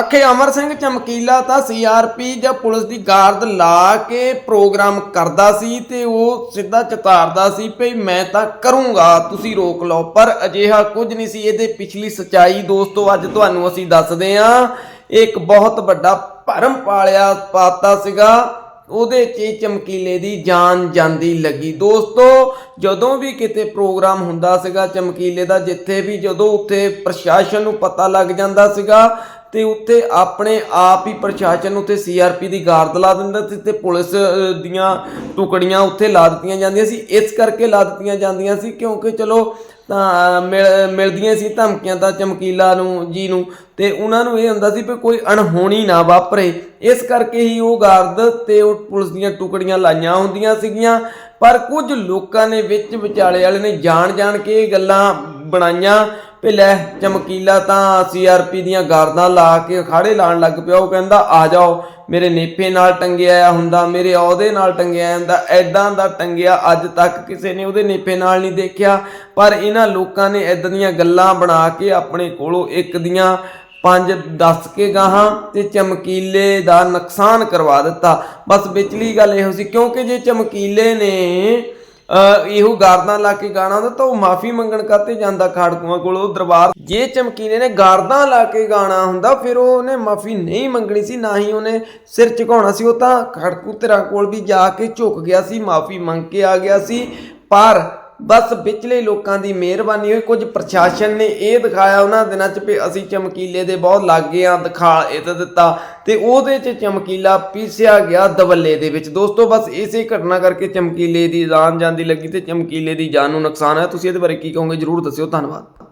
ਅਖੇ ਅਮਰ ਸਿੰਘ ਚਮਕੀਲਾ ਤਾਂ ਸੀਆਰਪੀ ਜਾਂ ਪੁਲਿਸ ਦੀ ਗਾਰਡ ਲਾ ਕੇ ਪ੍ਰੋਗਰਾਮ ਕਰਦਾ ਸੀ ਤੇ ਉਹ ਸਿੱਧਾ ਚਤਾਰਦਾ ਸੀ ਭਈ ਮੈਂ ਤਾਂ ਕਰੂੰਗਾ, ਤੁਸੀਂ ਰੋਕ ਲਓ। ਪਰ ਅਜਿਹਾ ਕੁਝ ਨਹੀਂ ਸੀ। ਇਹਦੇ ਪਿਛਲੀ ਸਚਾਈ ਦੋਸਤੋ, ਅੱਜ ਤੁਹਾਨੂੰ ਅਸੀਂ ਦੱਸਦੇ ਹਾਂ। ਇੱਕ ਬਹੁਤ ਵੱਡਾ ਭਰਮ ਪਾਲਿਆ ਪਾਤਾ ਸੀਗਾ। ਉਹਦੇ 'ਚ ਹੀ ਚਮਕੀਲੇ ਦੀ ਜਾਨ ਜਾਂਦੀ ਲੱਗੀ। ਦੋਸਤੋ, ਜਦੋਂ ਵੀ ਕਿਤੇ ਪ੍ਰੋਗਰਾਮ ਹੁੰਦਾ ਸੀਗਾ ਚਮਕੀਲੇ ਦਾ, ਜਿੱਥੇ ਵੀ ਜਦੋਂ ਉੱਥੇ ਪ੍ਰਸ਼ਾਸਨ ਨੂੰ ਪਤਾ ਲੱਗ ਜਾਂਦਾ ਸੀਗਾ ਤੇ ਉੱਥੇ ਆਪਣੇ ਆਪ ਹੀ ਪ੍ਰਸ਼ਾਸਨ ਉੱਤੇ ਸੀਆਰਪੀ ਦੀ ਗਾਰਦ ਲਾ ਦਿੰਦਾ ਸੀ ਤੇ ਪੁਲਿਸ ਦੀਆਂ ਟੁਕੜੀਆਂ ਉੱਥੇ ਲਾ ਦਿੱਤੀਆਂ ਜਾਂਦੀਆਂ ਸੀ। ਇਸ ਕਰਕੇ ਲਾ ਦਿੱਤੀਆਂ ਜਾਂਦੀਆਂ ਸੀ ਕਿਉਂਕਿ ਚਲੋ, ਤਾਂ ਮਿਲ- ਮਿਲਦੀਆਂ ਸੀ ਧਮਕੀਆਂ ਤਾਂ ਚਮਕੀਲਾ ਨੂੰ, ਜੀ ਨੂੰ ਤੇ ਉਹਨਾਂ ਨੂੰ ਇਹ ਹੁੰਦਾ ਸੀ ਵੀ ਕੋਈ ਅਣਹੋਣੀ ਨਾ ਵਾਪਰੇ। ਇਸ ਕਰਕੇ ਹੀ ਉਹ ਗਾਰਦ ਤੇ ਉਹ ਪੁਲਿਸ ਦੀਆਂ ਟੁਕੜੀਆਂ ਲਾਈਆਂ ਹੁੰਦੀਆਂ ਸੀਗੀਆਂ। ਪਰ ਕੁਝ ਲੋਕਾਂ ਨੇ ਵਿੱਚ ਵਿਚਾਲੇ ਵਾਲੇ ਨੇ ਜਾਣ ਜਾਣ ਕੇ ਇਹ ਗੱਲਾਂ ਬਣਾਈਆਂ। ਵੀ ਲੈ ਚਮਕੀਲਾ ਤਾਂ ਸੀਆਰਪੀ ਦੀਆਂ ਗਾਰਦਾਂ ਲਾ ਕੇ ਅਖਾੜੇ ਲਾਣ ਲੱਗ ਪਿਆ। ਉਹ ਕਹਿੰਦਾ, ਆ ਜਾਓ, ਮੇਰੇ ਨੇਪੇ ਨਾਲ ਟੰਗਿਆ ਹੁੰਦਾ, ਮੇਰੇ ਅਹੁਦੇ ਨਾਲ ਟੰਗਿਆ ਹੁੰਦਾ ਐਦਾਂ ਦਾ ਟੰਗਿਆ ਅੱਜ ਤੱਕ ਕਿਸੇ ਨੇ ਉਹਦੇ ਨੇਪੇ ਨਾਲ ਨਹੀਂ ਦੇਖਿਆ। ਪਰ ਇਹਨਾਂ ਲੋਕਾਂ ਨੇ ਐਦਾਂ ਦੀਆਂ ਗੱਲਾਂ ਬਣਾ ਕੇ ਆਪਣੇ ਕੋਲੋਂ ਇੱਕ ਦੀਆਂ ਪੰਜ ਦੱਸ ਕੇ ਗਾਹਾਂ ਤੇ ਚਮਕੀਲੇ ਦਾ ਨੁਕਸਾਨ ਕਰਵਾ ਦਿੱਤਾ। ਬਸ ਵਿਚਲੀ ਗੱਲ ਇਹੋ ਸੀ, ਕਿਉਂਕਿ ਜੇ ਚਮਕੀਲੇ ਨੇ ਇਹੋ ਗਾਰਦਾਂ ਲਾ ਕੇ ਗਾਣਾ ਹੁੰਦਾ, ਤਾਂ ਉਹ ਮਾਫੀ ਮੰਗਣ ਕਾਤੇ ਜਾਂਦਾ ਖਾੜਕੂਆਂ ਕੋਲ, ਉਹ ਦਰਬਾਰ ਜੇ ਚਮਕੀਲੇ ਨੇ ਗਾਰਦਾਂ ਲਾ ਕੇ ਗਾਣਾ ਹੁੰਦਾ, ਫਿਰ ਉਹਨੇ ਮਾਫੀ ਨਹੀਂ ਮੰਗਣੀ ਸੀ, ਨਾ ਹੀ ਉਹਨੇ ਸਿਰ ਝੁਕਾਉਣਾ ਸੀ। ਉਹ ਤਾਂ ਖਾੜਕੂ ਤੇਰਾ ਕੋਲ ਵੀ ਜਾ ਕੇ ਝੁਕ ਗਿਆ ਸੀ, ਮਾਫੀ ਮੰਗ ਕੇ ਆ ਗਿਆ ਸੀ। ਪਰ ਬਸ ਵਿਚਲੇ ਲੋਕਾਂ ਦੀ ਮਿਹਰਬਾਨੀ ਹੋਈ। ਕੁਝ ਪ੍ਰਸ਼ਾਸਨ ਨੇ ਇਹ ਦਿਖਾਇਆ ਉਹਨਾਂ ਦਿਨਾਂ 'ਚ ਵੀ ਅਸੀਂ ਚਮਕੀਲੇ ਦੇ ਬਹੁਤ ਲਾਗੇ ਆ ਦਿਖਾ ਇਹ ਤਾਂ ਦਿੱਤਾ ਤੇ ਉਹਦੇ 'ਚ ਚਮਕੀਲਾ ਪੀਸਿਆ ਗਿਆ ਦਵੱਲੇ ਦੇ ਵਿੱਚ। ਦੋਸਤੋ, ਬਸ ਇਸੇ ਘਟਨਾ ਕਰਕੇ ਚਮਕੀਲੇ ਦੀ ਜਾਨ ਜਾਂਦੀ ਲੱਗੀ ਤੇ ਚਮਕੀਲੇ ਦੀ ਜਾਨ ਨੂੰ ਨੁਕਸਾਨ ਹੈ ਤੁਸੀਂ ਇਹਦੇ ਬਾਰੇ ਕੀ ਕਹੋਗੇ? ਜਰੂਰ ਦੱਸਿਓ। ਧੰਨਵਾਦ।